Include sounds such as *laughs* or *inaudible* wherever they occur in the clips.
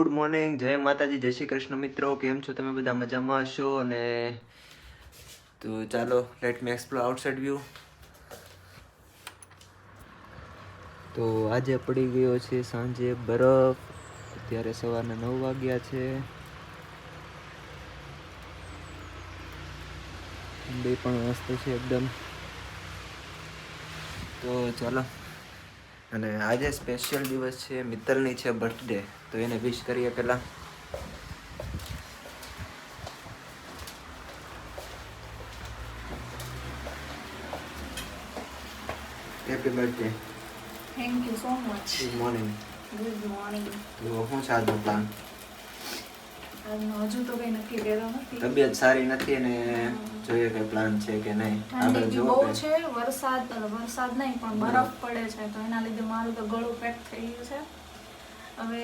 Good morning, જય માતાજી, જય શ્રી કૃષ્ણ મિત્રો, કેમ છો તમે બધા? મજામાં હશો? અને તો ચાલો let me explore outside view તો આજે પડી ગયો છે સાંજે બરફ. અત્યારે સવારના નવ વાગ્યા છે. ઠંડી પણ મસ્ત છે એકદમ. તો ચાલો. અને આજે સ્પેશિયલ દિવસ છે, મિત્તલની છે બર્થડે તો એને વિશ કરીએ પહેલાં. Happy birthday thank you so much good morning good morning તો શું છે આજનો પ્લાન હજુ તો કઈ નક્કી કર્યો નથી. તબિયત સારી નથી અને જોઈએ કે પ્લાન છે કે નહીં. આગળ જોવો બહુ છે વરસાદ વરસાદ નહીં પણ બરફ પડે છે તો એના લીધે મારું તો ગળું પેક થઈ ગયું છે. હવે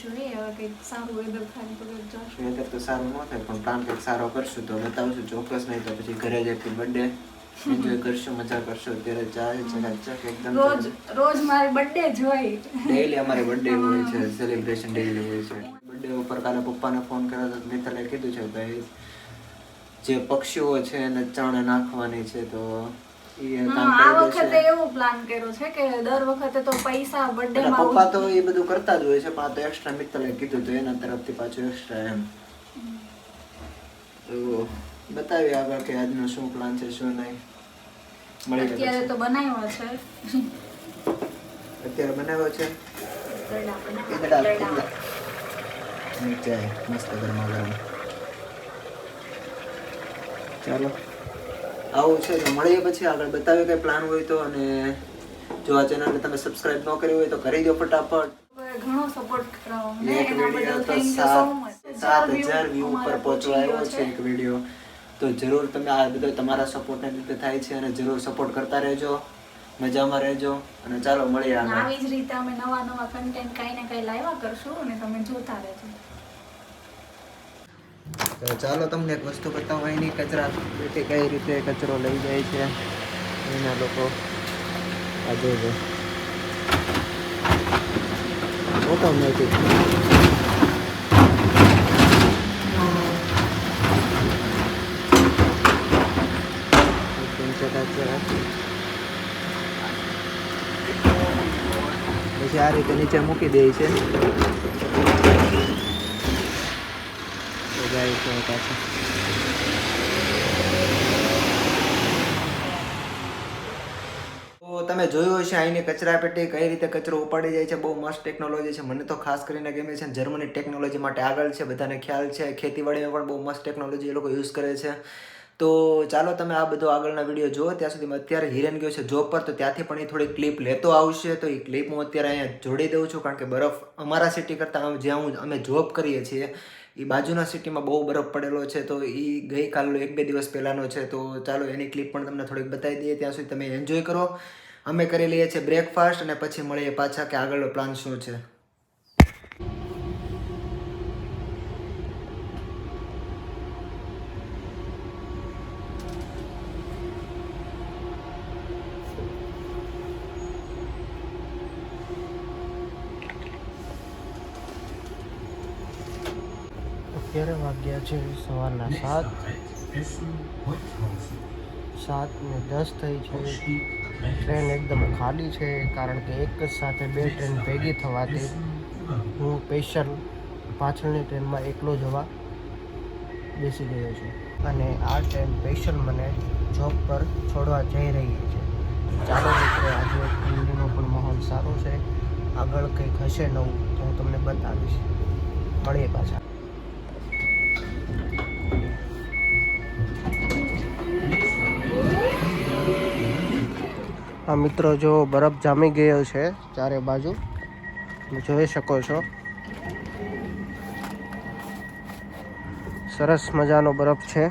જોઈએ હવે કંઈક સારું વેધર થાય તો કંઈક જશું. વેધર તો સારું ન થાય પણ પ્લાન કંઈક સારો કરશું તો બતાવશું ચોક્કસ નહીં તો પછી ઘરે જ હેપી બર્થડે એન્જોય કરશું મજા કરશું અત્યારે ચાલ ચકાચક એકદમ રોજ રોજ મારે બર્થડે જ હોય. ડેઈલી અમારે બર્થડે હોય છે સેલિબ્રેશન ડેઈલી હોય છે. બર્થડે ઉપર કાલે પપ્પાને ફોન કર્યો તો મિત્તલે કીધું છે ભાઈ જે પક્ષીઓ છે એને ચાણે નાખવાની છે તો આ વખતે દેશે પ્લાન કર્યો છે કે દર વખતે તો પૈસા બર્થડે માં પપ્પા તો એ બધું કરતા જ હોય છે પણ આ તો એક્સ્ટ્રા મિત્તલે કીધું તો એના તરફથી પાછું એક્સ્ટ્રા એમ. તો બતાવીએ આગળ કે આજનો શું પ્લાન છે શું નહીં. મળી અત્યારે તો બનાવ્યા છે. અત્યારે બનાવ્યો છે? ઈદડા ઈદડા. નીચે મસ્ત ગરમા ગરમ. ચાલો. આવું છે તો મળીએ પછી. આગળ બતાવીએ કઈ પ્લાન હોય તો અને જો આ ચેનલને તમે સબસ્ક્રાઇબ ન કરી હોય તો કરી દો ફટાફટ. ઘણો સપોર્ટ કરાવો એક વીડિયો તો સાત સાત હજાર વ્યૂ ઉપર પહોંચવા આવ્યો છે એક વીડિયો તો જરૂર તમે આ બધો તમારા સપોર્ટને લીધે થાય છે અને જરૂર સપોર્ટ કરતા રહેજો. મજામાં રહેજો. અને ચાલો મળીએ આવી જ રીતે અમે નવા નવા કન્ટેન્ટ કઈ ને કઈ લાવ્યા કરશું અને તમે જોતા રહેજો. તો ચાલો તમને એક વસ્તુ બતાવો એની કચરા પેટી કઈ રીતે કચરો લઈ જાય છે એના લોકો. આ જોજો. ઓટોમેટિક પછી આ રીતે નીચે મૂકી દે છે તો જાય છે પાછું. તમે જોયું હશે અહીંની કચરા પેટી કઈ રીતે કચરો ઉપાડી જાય છે, બહુ મસ્ત ટેકનોલોજી છે. મને તો ખાસ કરીને ગમે છે જર્મની ટેકનોલોજી માટે આગળ છે, બધાને ખ્યાલ છે. ખેતીવાડીમાં પણ બહુ મસ્ત ટેકનોલોજી એ લોકો યુઝ કરે છે. તો ચાલો તમે આ બધો આગળના વીડિયો જુઓ. ત્યાં સુધીમાં અત્યારે હિરેન ગયો છે જોબ પર, તો ત્યાંથી પણ એ થોડી ક્લિપ લેતો આવશે. તો એ ક્લિપ હું અત્યારે અહીંયા જોડી દઉં છું, કારણ કે બરફ અમારા સિટી કરતાં જ્યાં હું અમે જોબ કરીએ છીએ એ બાજુના સિટીમાં બહુ બરફ પડેલો છે, તો એ ગઈકાલનો એક બે દિવસ પહેલાંનો છે, તો ચાલો એની ક્લિપ પણ તમને થોડીક બતાવી દઈએ, ત્યાં સુધી તમે એન્જોય કરો. અમે કરી લઈએ છીએ બ્રેકફાસ્ટ અને પછી મળીએ પાછા કે આગળનો પ્લાન શું છે. અત્યારે વાગ્યા છે સવારના સાત. સાત ને દસ થઈ છે. ટ્રેન એકદમ ખાલી છે કારણ કે એક જ સાથે બે ટ્રેન ભેગી થવાથી હું સ્પેશિયલ પાછળની ટ્રેનમાં એકલો જવા બેસી ગયો છું. અને આ ટ્રેન સ્પેશિયલ મને જોબ પર છોડવા જઈ રહી છે. ચાલો મિત્રો આજે ઠંડીનો પણ માહોલ સારો છે. આગળ કંઈક હશે નવું તો હું તમને બતાવીશ. મળીએ પાછા. આ મિત્રો જો બરફ જામી ગયો છે ચારે બાજુ. જોઈ શકો છો. સરસ મજાનો બરફ છે.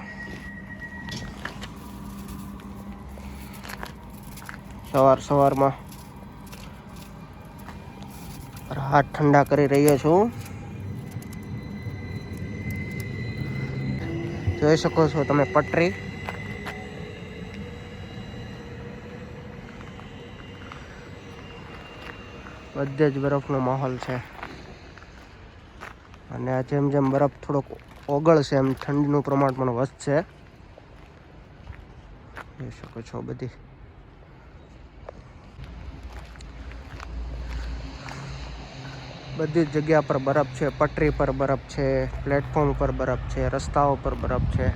સવાર સવારમાં હાથ ઠંડા કરી રહ્યો છું. જોઈ શકો છો તમે પટરી. બધે જ બરફનો માહોલ છે. અને આ જેમ જેમ બરફ થોડોક ઓગળશે એમ ઠંડીનું પ્રમાણ પણ વધશે. જોઈ શકો છો બધી. બધી જગ્યા પર બરફ છે, પટરી પર બરફ છે, પ્લેટફોર્મ પર બરફ છે, રસ્તાઓ પર બરફ છે.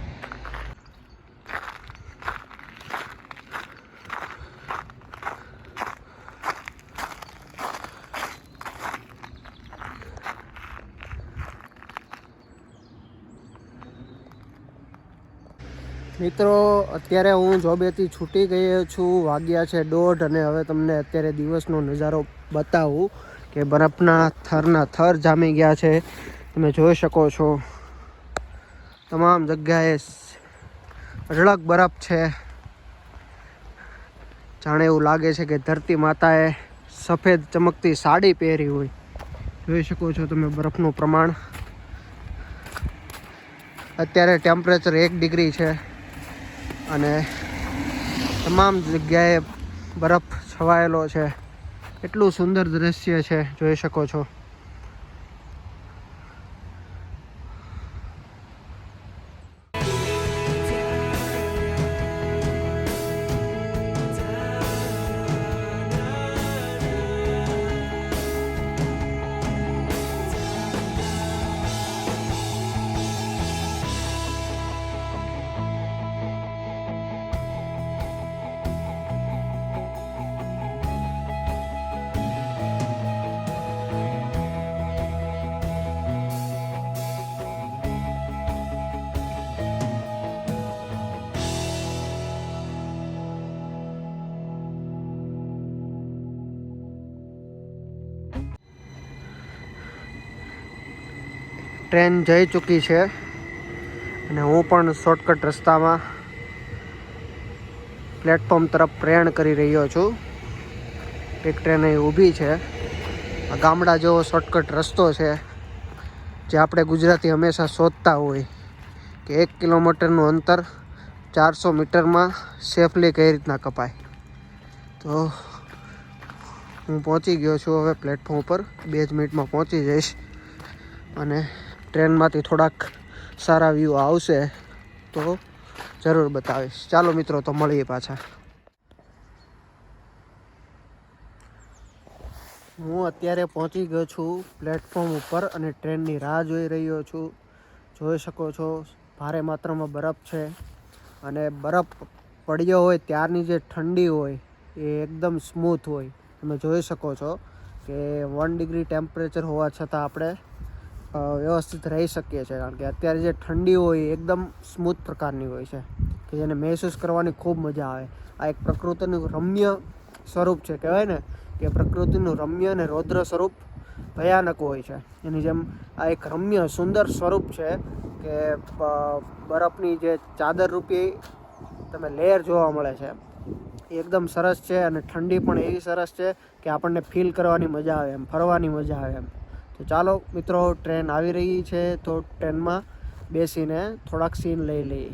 મિત્રો, અત્યારે હું જોબેથી છૂટી ગયો છું, વાગ્યા છે દોઢ અને હવે તમને અત્યારે દિવસનો નજારો બતાવું કે બરફના થરના થર જામી ગયા છે. તમે જોઈ શકો છો, તમામ જગ્યાએ અઢળક બરફ છે. જાણે એવું લાગે છે કે ધરતી માતાએ સફેદ ચમકતી સાડી પહેરી હોય. જોઈ શકો છો તમે બરફનું પ્રમાણ. અત્યારે ટેમ્પરેચર એક ડિગ્રી છે. અને તમામ જગ્યાએ બરફ છવાયેલો છે. એટલું સુંદર દ્રશ્ય છે જોઈ શકો છો. ટ્રેન જઈ ચૂકી છે અને હું પણ શોર્ટકટ રસ્તામાં પ્લેટફોર્મ તરફ પ્રયાણ કરી રહ્યો છું. એક ટ્રેન અહીં ઊભી છે. આ ગામડા જેવો શોર્ટકટ રસ્તો છે જે આપણે ગુજરાતી હંમેશા શોધતા હોય કે એક કિલોમીટરનું અંતર ચારસો મીટરમાં સેફલી કઈ રીતના કપાય. તો હું પહોંચી ગયો છું હવે પ્લેટફોર્મ પર બે જ મિનિટમાં પહોંચી જઈશ. અને ટ્રેનમાંથી થોડાક સારા વ્યૂ આવશે તો જરૂર બતાવીશ. ચાલો મિત્રો, તો મળીએ પાછા. હું અત્યારે પહોંચી ગયો છું પ્લેટફોર્મ ઉપર અને ટ્રેનની રાહ જોઈ રહ્યો છું. જોઈ શકો છો, ભારે માત્રામાં બરફ છે અને બરફ પડ્યો હોય, ત્યારની જે ઠંડી હોય, એ એકદમ સ્મૂથ હોય. તમે જોઈ શકો છો કે વન ડિગ્રી ટેમ્પરેચર હોવા છતાં આપણે વ્યવસ્થિત રહી શકીએ છીએ કારણ કે અત્યારે જે ઠંડી હોય એકદમ સ્મૂથ પ્રકારની હોય છે કે જેને મહેસૂસ કરવાની ખૂબ મજા આવે. આ એક પ્રકૃતિનું રમ્ય સ્વરૂપ છે કહેવાય ને કે પ્રકૃતિનું રમ્ય અને રૌદ્ર સ્વરૂપ ભયાનક હોય છે. એની જેમ આ એક રમ્ય, સુંદર સ્વરૂપ છે કે બરફની જે ચાદર રૂપી તમે લેયર જોવા મળે છે. એકદમ સરસ છે અને ઠંડી પણ એવી સરસ છે કે આપણને ફીલ કરવાની મજા આવે એમ, ફરવાની મજા આવે એમ. તો ચાલો મિત્રો ટ્રેન આવી રહી છે તો ટ્રેનમાં બેસીને થોડાક સીન લઈ લઈએ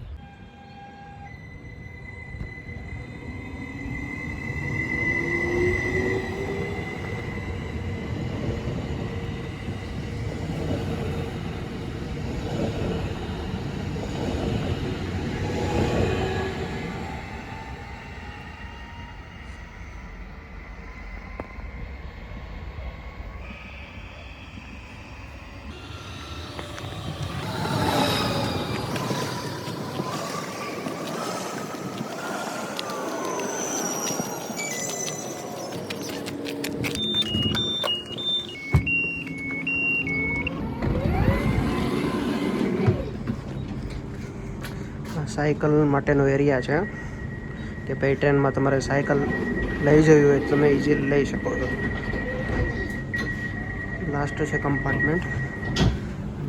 આ સાયકલ માટેનો એરિયા છે કે ભાઈ ટ્રેનમાં તમારે સાયકલ લઈ જવી હોય તમે ઇઝીલી લઈ શકો છો. લાસ્ટ છે કમ્પાર્ટમેન્ટ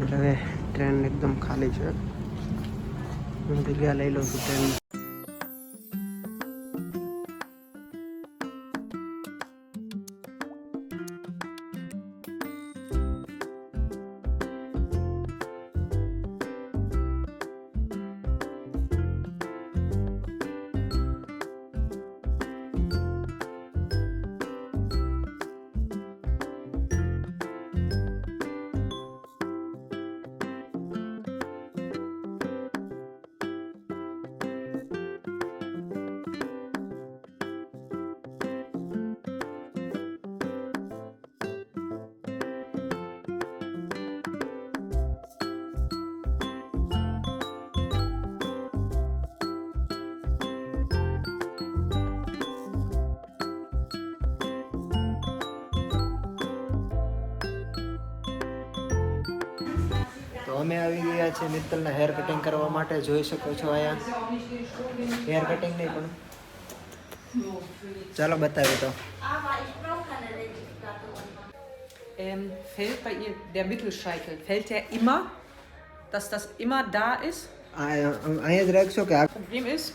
એટલે હવે ટ્રેન એકદમ ખાલી છે. હું જગ્યા લઈ લઉં છું ટ્રેન. છે મિત્તલના હેર કટિંગ કરવા માટે જોઈ શકો છો અહીંયા હેર કટિંગ નહીં પણ ચાલો બતાવી તો ähm, fällt bei ihr der Mittelscheitel, fällt der immer, dass das immer da ist? આ અહીંયા જ રાખશો કે આ Problem ist,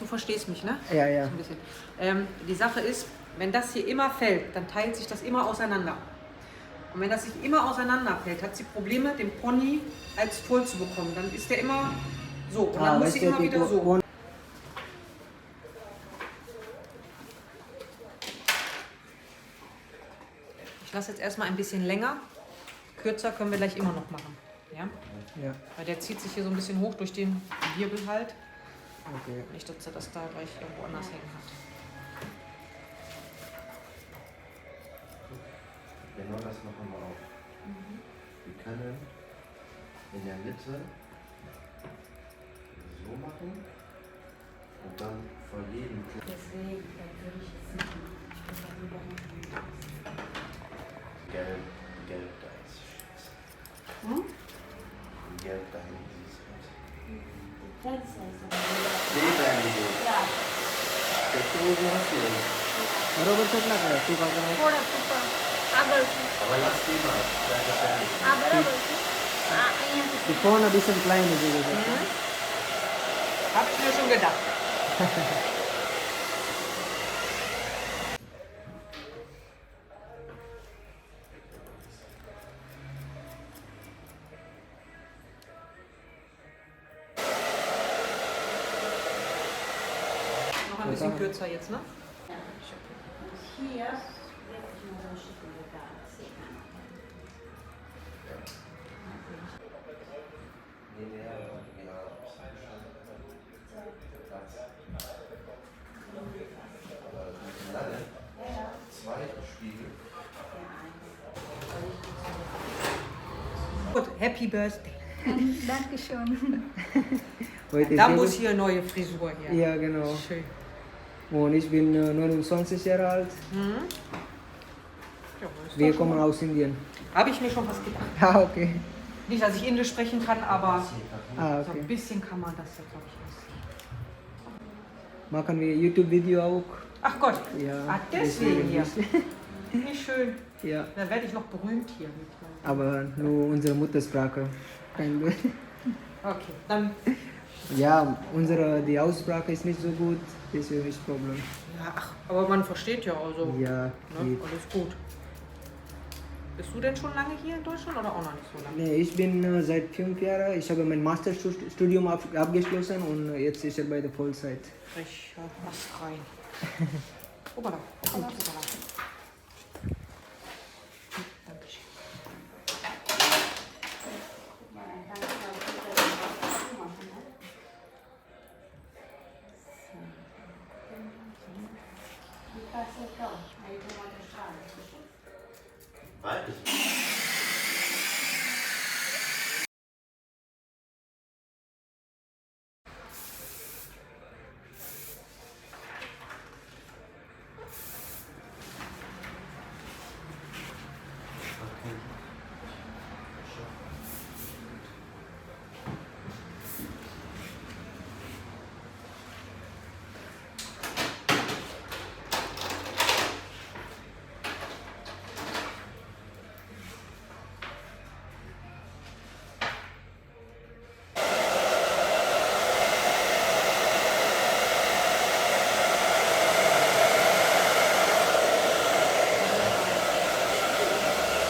du verstehst mich, ne? Yeah yeah Ein bisschen. Ähm, die Sache ist, wenn das hier immer fällt, dann teilt sich das immer auseinander. Und wenn das sich immer auseinanderfällt, hat sie Probleme, den Pony als voll zu bekommen. Dann ist der immer so und dann ah, muss sie immer wieder so. Ich lasse jetzt erstmal ein bisschen länger. Kürzer können wir gleich immer noch machen. Ja? ja. Weil der zieht sich hier so ein bisschen hoch durch den Wirbel halt. Okay. Nicht, dass er das da gleich irgendwo anders hängen hat. Genau das machen wir auch. Mhm. Wir können in der Mitte so machen und dann vor jedem Klick. Deswegen würde ich es nicht machen. Ich bin da lieber Gelb, gelb da ist scheiße. Hm? Gelb da hinten sieht es aus. Ja. Fenster ist aber. Nee, da nicht. Ja. Der Kugel hast du. बरोबर कटला काय तू काय phone અભિષેક લાઈને જોયું છે Mhm. Hab ich mir schon gedacht. Noch ein bisschen kürzer jetzt, ne? Nee, Happy Birthday. *laughs* Dankeschön. Heute Da muss hier neue Frisur her. Ja, genau. Schön. Und ich bin äh, 29 Jahre alt. Mhm. Ja, Wir kommen mal- aus Indien. Habe ich mir schon was gedacht. *laughs* Ah, okay. Nicht, dass ich Indisch sprechen kann, aber Ah, so ein okay. bisschen kann man das ja, glaube ich, aussehen. Machen wir YouTube-Video auch. Ach Gott, Ja. ah, deswegen hier. deswegen. Wie schön. Ja, Dann werde ich noch berühmt hier. aber nur unsere Muttersprache. Kein Okay, dann, ja, unsere die Aussprache ist nicht so gut, deswegen ist Problem. ja, ach, aber man versteht ja also. Ja, Ne? Alles gut. Bist du denn schon lange hier in Deutschland oder auch noch nicht so lange? Nee, ich bin äh, seit fünf Jahren, ich habe mein Masterstudium ab, abgeschlossen und jetzt ist er bei der Vollzeit. Ich äh, was rein. *laughs* Obala, komm, obala. tá certo, aí tem uma. Vai?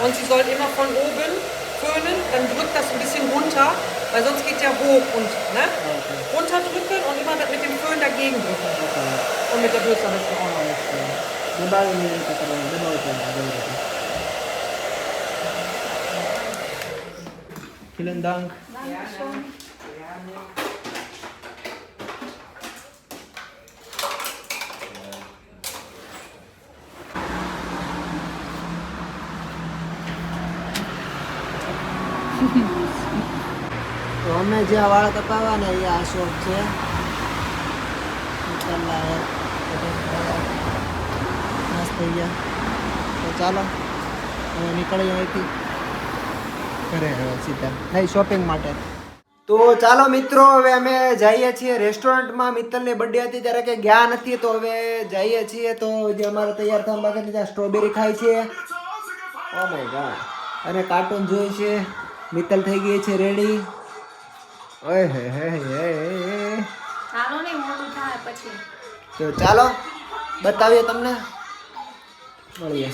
Und Sie soll immer von oben föhnen, dann drückt das ein bisschen runter, weil sonst geht der hoch und ne? Okay. runterdrücken und immer mit dem Föhn dagegen drücken. Okay. Und mit der Bürste am auch noch. Vielen Dank. Dankeschön. અમે જ્યાં વાળ કપાવવા ને એ આ shop છે. મસ્ત થઈ ગયા. તો ચાલો હવે નીકળીએ અહીંથી. ઘરે હવે સીધા. નહીં શોપિંગ માટે. તો ચાલો મિત્રો હવે અમે જઈએ છીએ રેસ્ટોરન્ટમાં મિત્તલની બર્થડે હતી ત્યારે કે ગયા નથી તો હવે જઈએ છીએ. તો જે અમારે તૈયાર થવા બાકી ત્યાં સ્ટ્રોબેરી ખાય છે. ઓ માય ગોડ અને કાર્ટૂન જોઈએ છે. મિત્તલ થઈ ગઈ છે રેડી ઓય હે હે હે હે હે. ચાલો નહીં મોટું થાય પછી. તો ચાલો બતાવીએ તમને. મળીએ.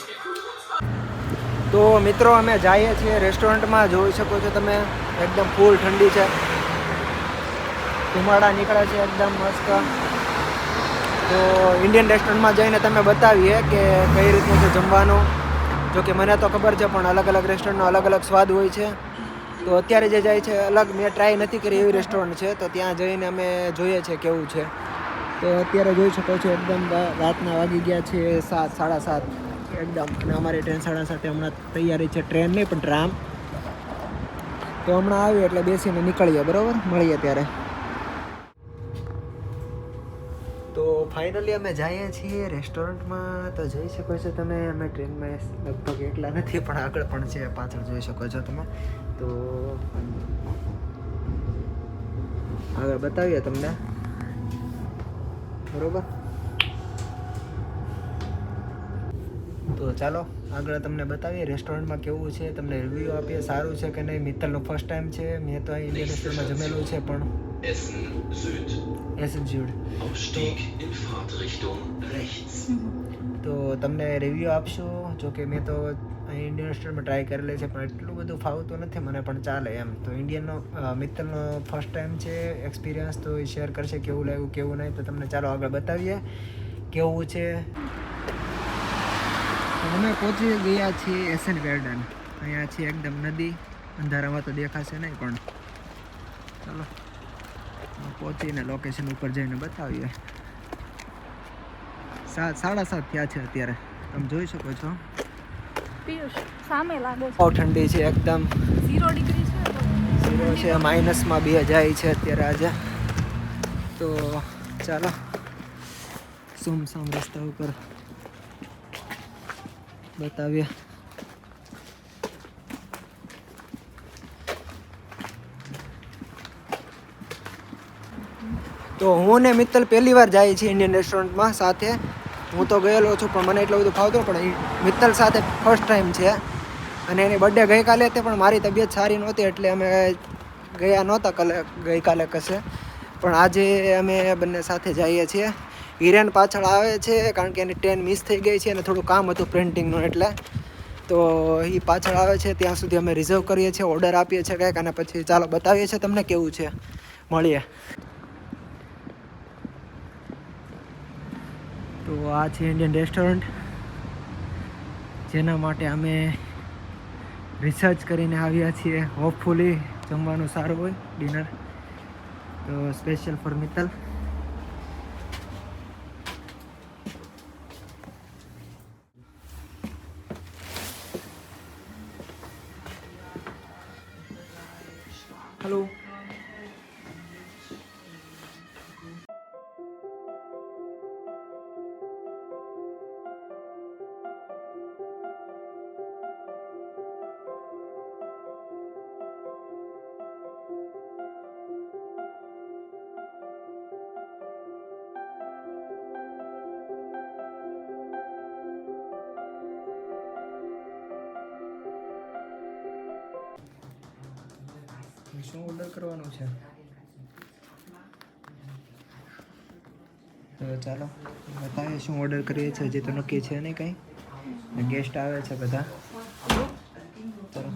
તો મિત્રો અમે જઈએ છીએ રેસ્ટોરન્ટમાં. જોઈ શકો છો તમે એકદમ ફૂલ ઠંડી છે. ધુમાડા નીકળે છે એકદમ મસ્ત. તો ઇન્ડિયન રેસ્ટોરન્ટમાં જઈને તમે બતાવીએ કે કઈ રીતનું છે જમવાનું. જો કે મને તો ખબર છે પણ અલગ અલગ રેસ્ટોરન્ટનો અલગ અલગ સ્વાદ હોય છે. તો અત્યારે જે જાય છે અલગ, મેં ટ્રાય નથી કરી એવી રેસ્ટોરન્ટ છે, તો ત્યાં જઈને અમે જોઈએ છે કેવું છે. તો અત્યારે જોઈ શકો છો એકદમ રાતના વાગી ગયા છે સાત, સાડા સાત. એકદમ. અને અમારી ટ્રેન સાડા સાતે હમણાં તૈયારી છે. ટ્રેન નહીં, પણ ટ્રામ તો હમણાં આવી એટલે બેસીને નીકળીએ, બરાબર? મળીએ ત્યારે. તો ફાઇનલી અમે જઈએ છીએ રેસ્ટોરન્ટમાં તો જઈ શકો છો તમે. અમે ટ્રેનમાં લગભગ એકલા નથી, પણ આગળ પણ છે, પાછળ જોઈ શકો છો તમે. તો આગળ બતાવીએ તમને. બરોબર? તો ચાલો આગળ તમને બતાવીએ રેસ્ટોરન્ટમાં કેવું છે તમને રિવ્યૂ આપીએ સારું છે કે નહીં? મિત્તલનો ફર્સ્ટ ટાઈમ છે મેં તો અહીં ઇન્ડિયન રેસ્ટોરન્ટમાં જમેલું છે પણ Essen Süd. એસ જ્યુડ તો તમને રિવ્યૂ આપશો? જો કે મેં તો ઇન્ડિયન રેસ્ટોરન્ટમાં ટ્રાય કરેલી છે, પણ એટલું બધું ફાવતું નથી, મને પણ ચાલે એમ. તો ઇન્ડિયનનો મિત્તલનો ફર્સ્ટ ટાઈમ છે એક્સપિરિયન્સ તો એ શેર કરશે કેવું લાગ્યું, કેવું નહીં, તો તમને ચાલો આગળ બતાવીએ. કેવું છે? અમે પહોંચી ગયા છીએ એસએન ગાર્ડન અહીંયા છે એકદમ નદી, અંધારામાં તો દેખાશે નહીં પણ. ચાલો, પહોંચીને લોકેશન ઉપર જઈને બતાવીએ. સાત સાડા સાત થયા છે અત્યારે. તમે જોઈ શકો છો. સામે લાગે છે. ઠંડી છે એકદમ. ઝીરો ડિગ્રી છે. ઝીરો છે માઇનસમાં બે જાય છે અત્યારે આજે. તો ચાલો. સુમસામ રસ્તા ઉપર બતાવીએ. તો હું ને મિત્તલ પહેલી વાર જાય છે ઇન્ડિયન રેસ્ટોરન્ટમાં સાથે. હું તો ગયેલો છું, પણ મને એટલું બધું ફાવતું પણ મિત્તલ સાથે ફર્સ્ટ ટાઈમ છે. અને એની બર્થડે ગઈકાલે હતી, પણ મારી તબિયત સારી નહોતી, એટલે અમે ગયા નહોતા કલે, ગઈકાલે કશે. પણ આજે અમે બંને સાથે જઈએ છીએ. હિરેન પાછળ આવે છે, કારણ કે એની ટ્રેન મિસ થઈ ગઈ છે, અને થોડું કામ હતું પ્રિન્ટિંગનું એટલે. તો એ પાછળ આવે છે, ત્યાં સુધી અમે રિઝર્વ કરીએ છીએ ઓર્ડર આપીએ છીએ કંઈક, અને પછી ચાલો બતાવીએ છીએ તમને કેવું છે. મળીએ. તો આ છે ઇન્ડિયન રેસ્ટોરન્ટ જેના માટે અમે રિસર્ચ કરીને આવ્યા છીએ. હોપફુલી જમવાનું સારું હોય ડિનર તો સ્પેશિયલ ફોર મિત્તલ. તો ચાલો, બતાવીએ શું ઓર્ડર કરીએ છીએ, હજી તો નક્કી છે નહીં કંઈ. ગેસ્ટ આવે છે બધા. ચાલો.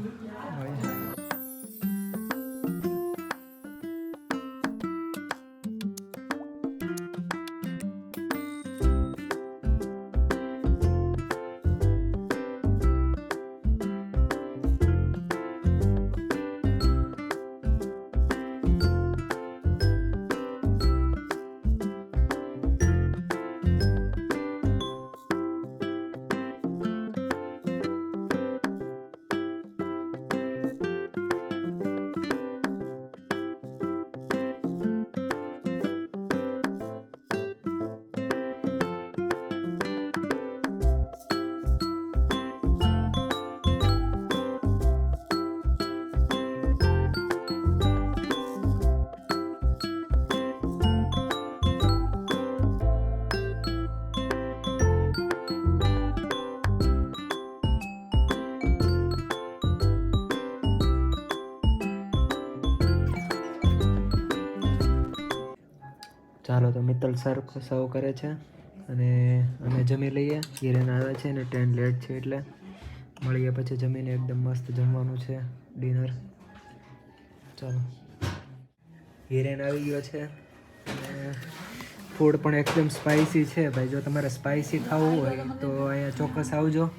ચાલો તો મિત્તલ સર સર્વ કરે છે. અને અમે જમી લઈએ. હિરેન આવે છે ને ટ્રેન લેટ છે એટલે મળીએ પછી જમીને એકદમ મસ્ત જમવાનું છે ડિનર. ચાલો. હિરેન આવી ગયો છે. અને ફૂડ પણ એકદમ સ્પાઇસી છે. ભાઈ જો તમારે સ્પાઇસી ખાવું હોય તો અહીંયા ચોક્કસ આવજો.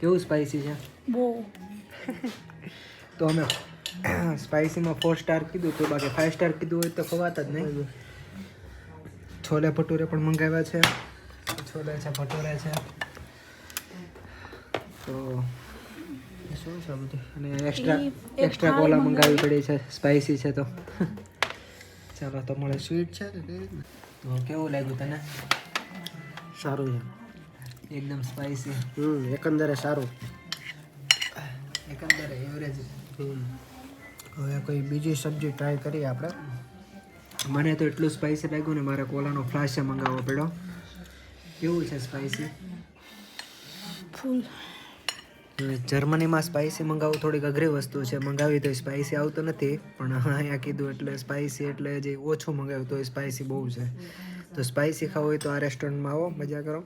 કેવું સ્પાઇસી છે? બહુ. તો અમે સ્પાઇસીમાં ફોર સ્ટાર કીધું તો બાકી ફાઇવ સ્ટાર કીધું હોય તો ખવાતા જ નહીં. છોલે ભટુરે પણ મંગાવ્યા છે. છોલે છે ભટુરે છે. તો શું છે બધું? અને એક્સ્ટ્રા એક્સ્ટ્રા કોલા મંગાવી. પડી છે. સ્પાઇસી છે તો. ચાલો તો મળે સ્વીટ છે તો કેવું લાગ્યું તને? સારું છે. એકદમ સ્પાઇસી હમ એકંદરે સારું. એકંદરે એવરેજ હમ. હવે કોઈ બીજી સબ્જી ટ્રાય કરીએ આપણે. મને તો એટલું સ્પાઇસી લાગ્યું ને મારે કોલાનો ફ્લાશ મંગાવવો પડ્યો. કેવું છે સ્પાઇસી ફૂલ. જર્મનીમાં સ્પાઇસી મંગાવવું થોડીક અઘરી વસ્તુ છે. મંગાવી તો સ્પાઇસી આવતું નથી પણ અહીંયા કીધું એટલે સ્પાઇસી એટલે જે ઓછું મંગાવ્યું તો સ્પાઇસી બહુ છે. તો સ્પાઇસી ખાવું હોય તો આ રેસ્ટોરન્ટમાં આવો મજા કરો.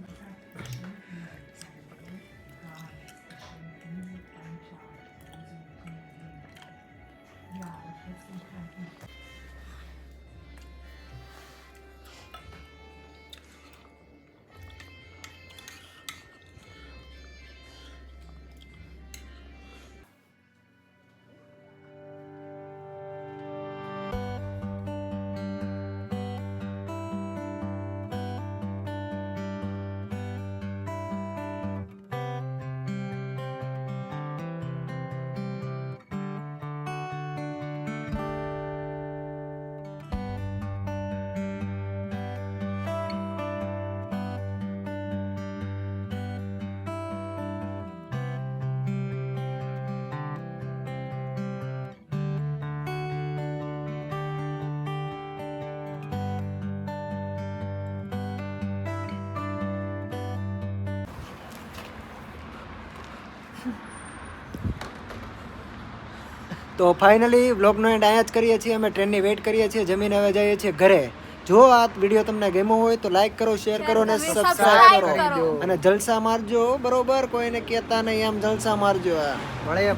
તો ફાઇનલી વ્લોગનો એન્ડ અહીંયા જ કરીએ છીએ. અમે ટ્રેનની વેઇટ કરીએ છીએ. જમીને હવે જઈએ છીએ ઘરે. જો આ વીડિયો તમને ગમ્યો હોય તો લાઈક કરો શેર કરો અને સબસ્ક્રાઈબ કરો. અને જલસા મારજો બરોબર? કોઈને કહેતા નહીં આમ જલસા મારજો મળીએ